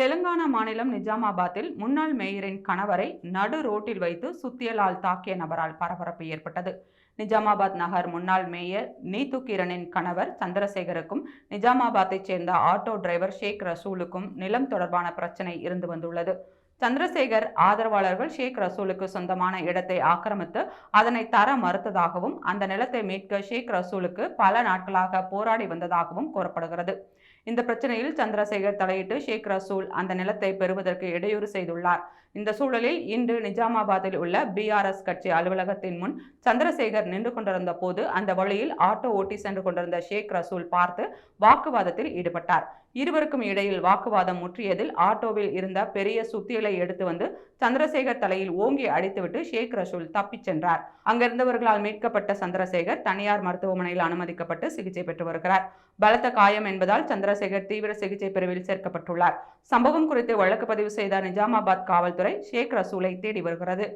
தெலுங்கானா மாநிலம் நிஜாமாபாத்தில் முன்னாள் மேயரின் கணவரை நடு ரோட்டில் வைத்து சுத்தியலால் தாக்கிய நபரால் பரபரப்பு ஏற்பட்டது. நிஜாமாபாத் நகர் முன்னாள் மேயர் நீத்து கிரணின் கணவர் சந்திரசேகருக்கும் நிஜாமாபாத்தைச் சேர்ந்த ஆட்டோ டிரைவர் ஷேக் ரசூலுக்கும் நிலம் தொடர்பான பிரச்சனை இருந்து வந்துள்ளது. சந்திரசேகர் ஆதரவாளர்கள் ஷேக் ரசூலுக்கு சொந்தமான இடத்தை ஆக்கிரமித்து அதனை தர மறுத்ததாகவும் அந்த நிலத்தை மீட்க ஷேக் ரசூலுக்கு பல நாட்களாக போராடி வந்ததாகவும் கூறப்படுகிறது. இந்த பிரச்சனையில் சந்திரசேகர் தலையிட்டு ஷேக் ரசூல் அந்த நிலத்தை பெறுவதற்கு இடையூறு செய்துள்ளார். இந்த சூழலில் இன்று நிஜாமாபாத்தில் உள்ள பிஆர்எஸ் கட்சி அலுவலகத்தின் முன் சந்திரசேகர் நின்று கொண்டிருந்த போது அந்த வழியில் ஆட்டோ ஓட்டி சென்று கொண்டிருந்த ஷேக் ரசூல் பார்த்து வாக்குவாதத்தில் ஈடுபட்டார். இருவருக்கும் இடையில் வாக்குவாதம் முற்றியதில் ஆட்டோவில் இருந்த பெரிய சுத்தியலை எடுத்து வந்து சந்திரசேகர் தலையில் ஓங்கி அடித்துவிட்டு ஷேக் ரசூல் தப்பிச் சென்றார். அங்கிருந்தவர்களால் மீட்கப்பட்ட சந்திரசேகர் தனியார் மருத்துவமனையில் அனுமதிக்கப்பட்டு சிகிச்சை பெற்று வருகிறார். பலத்த காயம் என்பதால் சந்திரசேகர் தீவிர சிகிச்சை பிரிவில் சேர்க்கப்பட்டுள்ளார். சம்பவம் குறித்து வழக்கு பதிவு செய்த நிஜாமாபாத் காவல்துறை ஷேக் ரசூலை தேடி வருகிறது.